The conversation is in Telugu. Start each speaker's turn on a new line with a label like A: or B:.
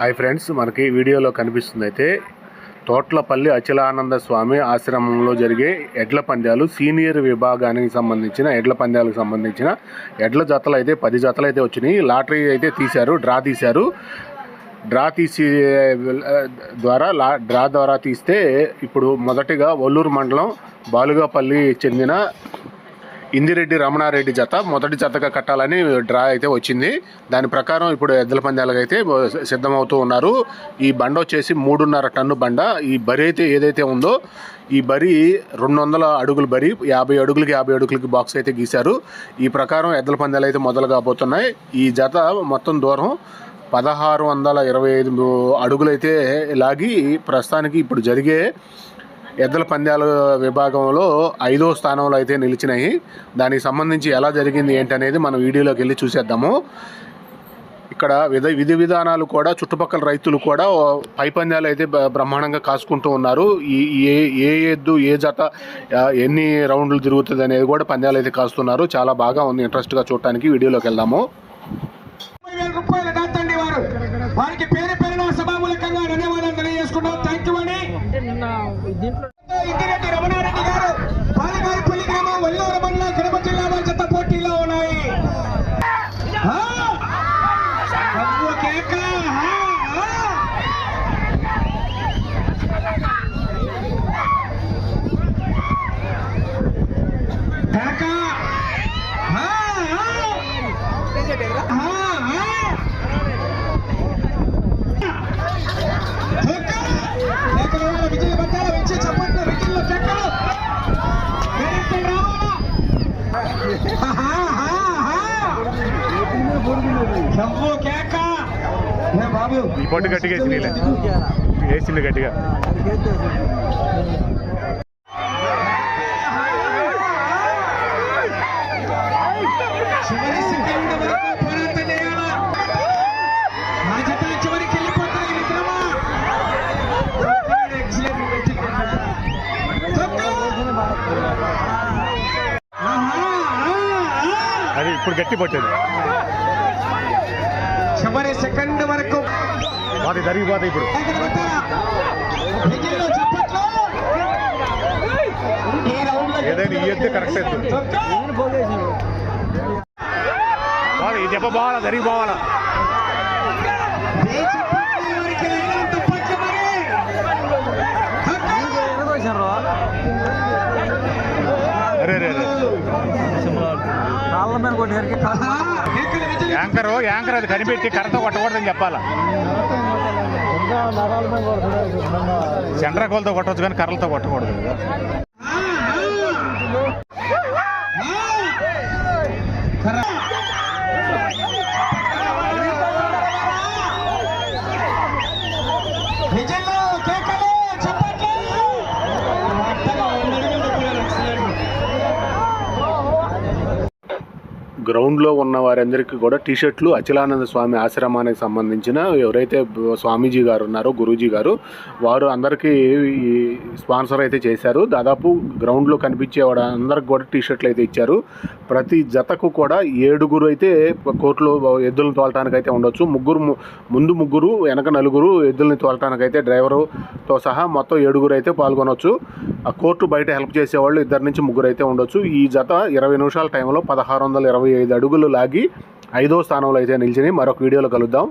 A: హాయ్ ఫ్రెండ్స్ మనకి వీడియోలో కనిపిస్తుంది అయితే తోట్లపల్లి అచలానంద స్వామి ఆశ్రమంలో జరిగే ఎడ్ల పందాలు సీనియర్ విభాగానికి సంబంధించిన ఎడ్ల పందాలకు సంబంధించిన ఎడ్ల జతలు అయితే పది జతలు అయితే వచ్చినాయి. లాటరీ అయితే తీశారు డ్రా తీశారు. డ్రా తీసి ద్వారా లా డ్రా ద్వారా తీస్తే ఇప్పుడు మొదటిగా ఒల్లూరు మండలం బాలుగాపల్లి చెందిన ఇందిరెడ్డి రమణారెడ్డి జత మొదటి జతగా కట్టాలని డ్రా అయితే వచ్చింది. దాని ప్రకారం ఇప్పుడు ఎద్దుల పందాలకైతే అయితే సిద్ధమవుతూ ఉన్నారు. ఈ బండ వచ్చేసి మూడున్నర టన్ను బండ. ఈ బరి అయితే ఏదైతే ఉందో ఈ బరి రెండు వందల అడుగుల బరి యాభై అడుగులకి యాభై అడుగులకి బాక్స్ అయితే గీశారు. ఈ ప్రకారం ఎద్దుల పందాలు అయితే మొదలు కాబోతున్నాయి. ఈ జత మొత్తం దూరం పదహారు వందల ఇరవై ఐదు అడుగులైతే లాగి ప్రస్తుతానికి ఇప్పుడు జరిగే ఎద్దుల పంద్యాల విభాగంలో ఐదో స్థానంలో అయితే నిలిచినాయి. దానికి సంబంధించి ఎలా జరిగింది ఏంటనేది మనం వీడియోలోకి వెళ్ళి చూసేద్దాము. ఇక్కడ విధ విధి విధానాలు కూడా చుట్టుపక్కల రైతులు కూడా పై పందాలు అయితే బ- బ్రహ్మాండంగా కాసుకుంటూ ఉన్నారు. ఈ ఏ ఏ ఎద్దు ఏ జత ఎన్ని రౌండ్లు తిరుగుతుంది అనేది కూడా పందాలు అయితే కాస్తున్నారు. చాలా బాగా ఉంది ఇంట్రెస్ట్గా చూడటానికి వీడియోలోకి వెళ్దాము.
B: వారికి పేరు పేరున సభాములకంగా ధన్యవాదాలు తెలియజేసుకుంటాం థ్యాంక్ యూ దీంట్లో
A: ఈ పొట్టు గట్టిగా వేసింది వేసింది గట్టిగా. అది ఇప్పుడు గట్టి పట్టేది.
B: చివరి సెకండ్ వరకు.
A: వాటి జరిగిపోతాయి ఇప్పుడు. ఏదైనా కరెక్ట్ బాగా ఈ దెబ్బ బాగా జరిగిపోవాలా. అరే అరే అరే.
C: కాళ్ళ మీద కొట్టేసరికి
A: యాంకర్ యాంకర్ అది కనిపెట్టి కర్రతో కొట్టకూడదని చెప్పాలా? చండ్రకోలతో కొట్టవచ్చు కానీ కర్రలతో కొట్టకూడదు కదా. గ్రౌండ్లో ఉన్న వారందరికీ కూడా టీ షర్ట్లు అచలానంద స్వామి ఆశ్రమానికి సంబంధించిన ఎవరైతే స్వామీజీ గారు ఉన్నారో గురూజీ గారు వారు అందరికీ ఈ స్పాన్సర్ అయితే చేశారు. దాదాపు గ్రౌండ్లో కనిపించే వాడు అందరికి కూడా టీ షర్ట్లు అయితే ఇచ్చారు. ప్రతి జతకు కూడా ఏడుగురు అయితే కోర్టులో ఎద్దులను తోలటానికి అయితే ఉండొచ్చు. ముగ్గురు ముందు ముగ్గురు వెనక నలుగురు ఎద్దుల్ని తోలటానికి అయితే డ్రైవరుతో సహా మొత్తం ఏడుగురు అయితే పాల్గొనవచ్చు ఆ కోర్టు బయట హెల్ప్ చేసేవాళ్ళు ఇద్దరు నుంచి ముగ్గురు అయితే ఉండొచ్చు. ఈ జత ఇరవై నిమిషాల టైంలో పదహారు వందల ఇరవై ఐదు అడుగులు లాగి ఐదో స్థానంలో అయితే నిలిచింది మరొక వీడియోలో కలుద్దాం.